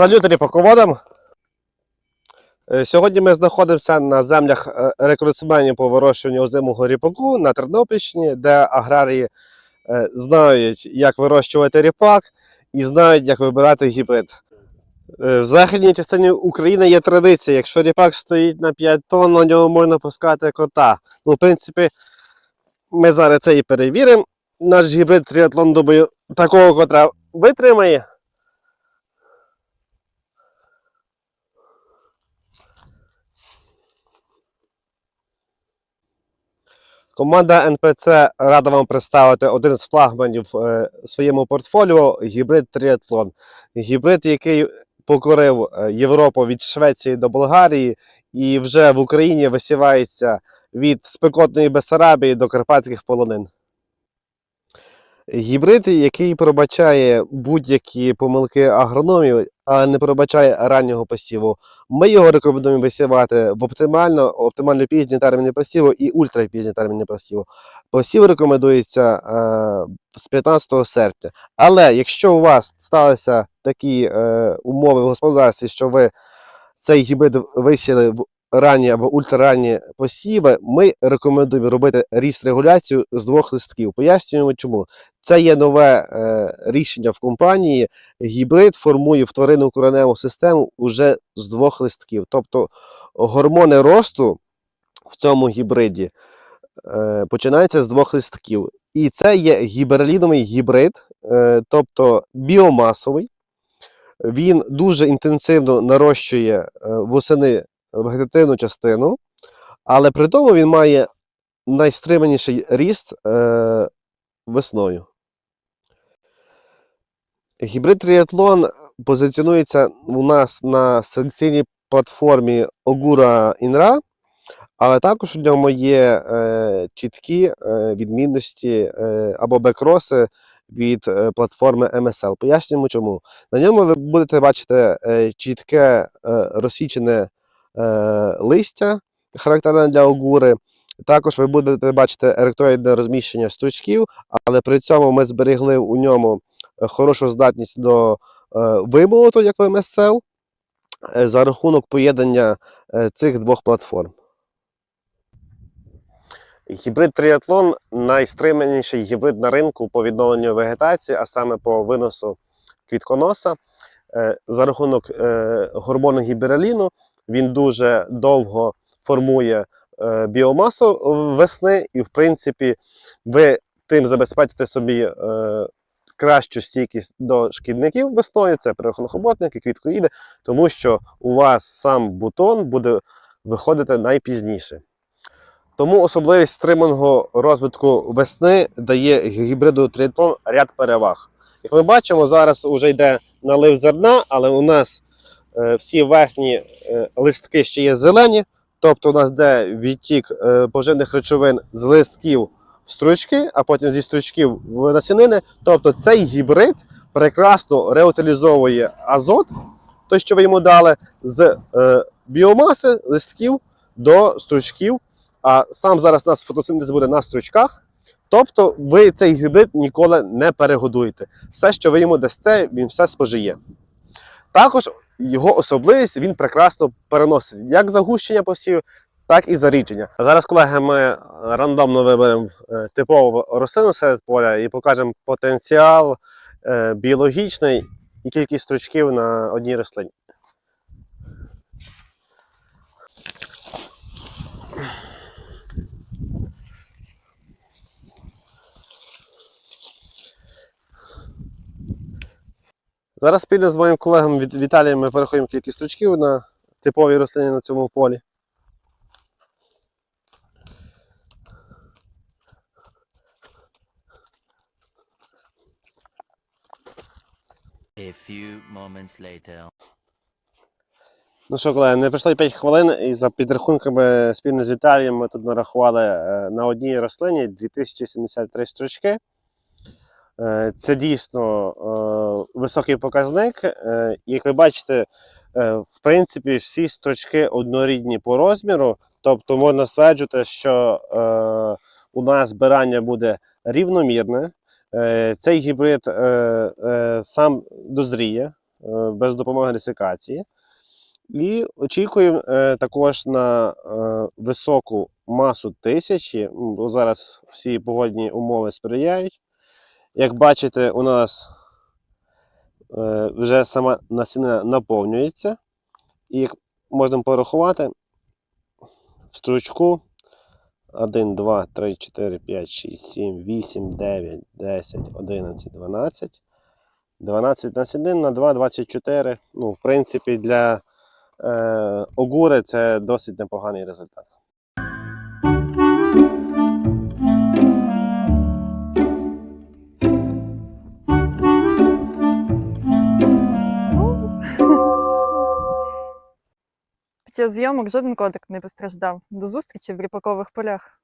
Салют ріпаководам! Е, Сьогодні ми знаходимося на землях е, рекордсменів по вирощуванню озимого ріпаку на Тернопільщині, де аграрії е, знають, як вирощувати ріпак і знають, як вибирати гібрид. В західній частині України є традиція, якщо ріпак стоїть на 5 тонн, на нього можна пускати кота. Ну, в принципі, ми зараз це і перевіримо. Наш гібрид тріатлон, думаю, такого котра витримає. Команда НПЦ рада вам представити один з флагманів е, в своєму портфоліо гібрид Тріатлон. Гібрид, який покорив е, Європу від Швеції до Болгарії і вже в Україні висівається від спекотної Бесарабії до карпатських полонин. Гібрид, який пробачає будь-які помилки агрономів, не пробачає раннього посіву. Ми його рекомендуємо висівати в оптимально, оптимально пізні терміни посіву і ультрапізні терміни посіву. Посів рекомендується е, з 15 серпня. Але якщо у вас сталися такі е, умови в господарстві, що ви цей гібрид висіли в ранні або ультраранні посіви, ми рекомендуємо робити ріст регуляцію з двох листків. Пояснюємо чому. Це є нове е, рішення в компанії. Гібрид формує вторинну кореневу систему уже з двох листків. Тобто гормони росту в цьому гібриді е, починаються з двох листків. І це є гіберліновий гібрид, е, тобто біомасовий. Він дуже інтенсивно нарощує е, восени вегетативну частину, але при тому він має найстриманіший ріст е, весною. Гібрид тріатлон позиціонується у нас на селекційній платформі Ogura Inra, але також у ньому є е, чіткі е, відмінності е, або бекроси від е, платформи MSL. Пояснюємо чому. На ньому ви будете бачити е, чітке е, розсічене листя, характерне для огури. Також ви будете бачити еректоїдне розміщення стручків, але при цьому ми зберегли у ньому е, хорошу здатність до е, вимолоту, як в е, за рахунок поєднання е, цих двох платформ. Гібрид тріатлон найстриманіший гібрид на ринку по відновленню вегетації, а саме по виносу квітконоса. Е, За рахунок е, гормону гібераліну він дуже довго формує е, біомасу весни, і, в принципі, ви тим забезпечите собі е, кращу стійкість до шкідників весною, це перехонохоботники, квіткоїди, тому що у вас сам бутон буде виходити найпізніше. Тому особливість стриманого розвитку весни дає гібриду тріатлон ряд переваг. Як ми бачимо, зараз вже йде налив зерна, але у нас всі верхні е, листки ще є зелені, тобто у нас йде відтік е, поживних речовин з листків в стручки, а потім зі стручків в насінини. Тобто цей гібрид прекрасно реутилізовує азот, той, що ви йому дали, з е, біомаси листків до стручків. А сам зараз у нас фотосинтез буде на стручках. Тобто ви цей гібрид ніколи не перегодуєте. Все, що ви йому дасте, він все спожиє. Також його особливість він прекрасно переносить як загущення посів, так і зарідження. Зараз, колеги, ми рандомно виберемо е, типову рослину серед поля і покажемо потенціал е, біологічний і кількість стручків на одній рослині. Зараз спільно з моїм колегом Віт- Віталієм ми переходимо кількість стручків на типові рослини на цьому полі. A few moments later. Ну що, колеги, не пройшло й 5 хвилин, і за підрахунками спільно з Віталієм ми тут нарахували е, на одній рослині 2073 стручки. Е, Це дійсно е, високий показник. Е, Як ви бачите, в принципі, всі строчки однорідні по розміру, тобто можна стверджувати, що у нас збирання буде рівномірне. Цей гібрид сам дозріє. без допомоги десикації. І очікуємо також на високу масу тисячі, бо зараз всі погодні умови сприяють. Як бачите, у нас е, вже сама насінина наповнюється. І як можемо порахувати, в стручку 1, 2, 3, 4, 5, 6, 7, 8, 9, 10, 11, 12. 12 насінин на 2, 24. Ну, в принципі, для е, огури це досить непоганий результат. Під час зйомок жоден котик не постраждав. До зустрічі в ріпакових полях.